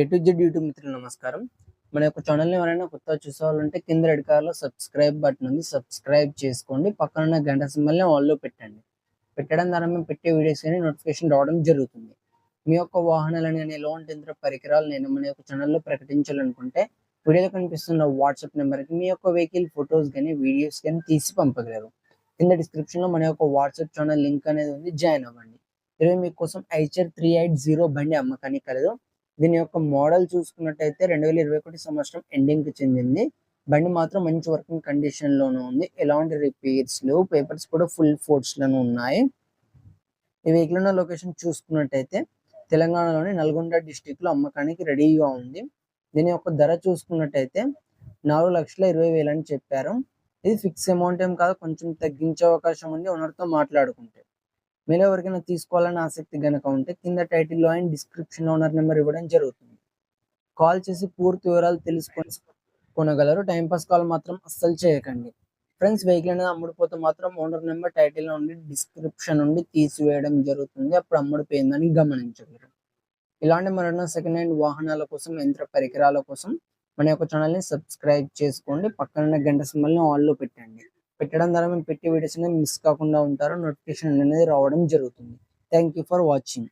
A to Z YouTube మిత్రులు నమస్కారం. మన యొక్క ఛానల్ని ఎవరైనా కొత్త చూసేవాళ్ళంటే కింద రెడ్ కార్లో సబ్స్క్రైబ్ బటన్ ఉంది. సబ్స్క్రైబ్ చేసుకోండి. పక్కన ఉన్న గంట సింబల్ని ఆల్లో పెట్టండి. పెట్టడం ద్వారా మేము పెట్టే వీడియోస్ కానీ నోటిఫికేషన్ రావడం జరుగుతుంది. మీ యొక్క వాహనాలను కానీ లోన్ యంత్ర పరికరాలు నేను మన యొక్క ఛానల్లో ప్రకటించాలనుకుంటే వీడియోలో కనిపిస్తున్న వాట్సాప్ నెంబర్కి మీ యొక్క వెహికల్ ఫొటోస్ కానీ వీడియోస్ కానీ తీసి పంపగలరు. కింద డిస్క్రిప్షన్లో మన యొక్క వాట్సాప్ ఛానల్ లింక్ అనేది ఉంది. జాయిన్ అవ్వండి. ఇరవై మీకోసం ఐచర్ త్రీ ఎయిట్ జీరో బండి అమ్మకానికి కలదు. దీని యొక్క మోడల్ చూసుకున్నట్టయితే రెండు వేల ఇరవై ఒకటి సంవత్సరం ఎండింగ్కి చెందింది. బండి మాత్రం మంచి వర్కింగ్ కండిషన్లోనే ఉంది. ఎలాంటి రిపేర్స్ లేవు. పేపర్స్ కూడా ఫుల్ ఫోర్ట్స్ ఉన్నాయి. ఈ వెహికల్ ఉన్న లొకేషన్ చూసుకున్నట్టయితే తెలంగాణలోని నల్గొండ డిస్టిక్లో అమ్మకానికి రెడీగా ఉంది. దీని యొక్క ధర చూసుకున్నట్టయితే నాలుగు లక్షల ఇరవై వేలు అని చెప్పారు. ఇది ఫిక్స్ అమౌంట్ ఏం కాదు. కొంచెం తగ్గించే అవకాశం ఉంది. ఓనర్తో మాట్లాడుకుంటే. మీరు ఎవరికైనా తీసుకోవాలని ఆసక్తి గనక ఉంటే కింద టైటిల్లో అండ్ డిస్క్రిప్షన్ ఓనర్ నెంబర్ ఇవ్వడం జరుగుతుంది. కాల్ చేసి పూర్తి వివరాలు తెలుసుకొని కొనగలరు. టైంపాస్ కాల్ మాత్రం అస్సలు చేయకండి. ఫ్రెండ్స్ వెహికల్ అనేది అమ్ముడిపోతే మాత్రం ఓనర్ నెంబర్ టైటిల్ నుండి డిస్క్రిప్షన్ నుండి తీసివేయడం జరుగుతుంది. అప్పుడు అమ్ముడిపోయిందని గమనించగలరు. ఇలాంటి మరెన్నో సెకండ్ హ్యాండ్ వాహనాల కోసం యంత్ర పరికరాల కోసం మన యొక్క ఛానల్ని సబ్స్క్రైబ్ చేసుకోండి. పక్కన గంట సింబల్ని ఆన్లో పెట్టండి. పెట్టడం ద్వారా మేము పెట్టే వీడియోస్ అనేది మిస్ కాకుండా ఉంటారు. నోటిఫికేషన్ అనేది రావడం జరుగుతుంది. Thank you for watching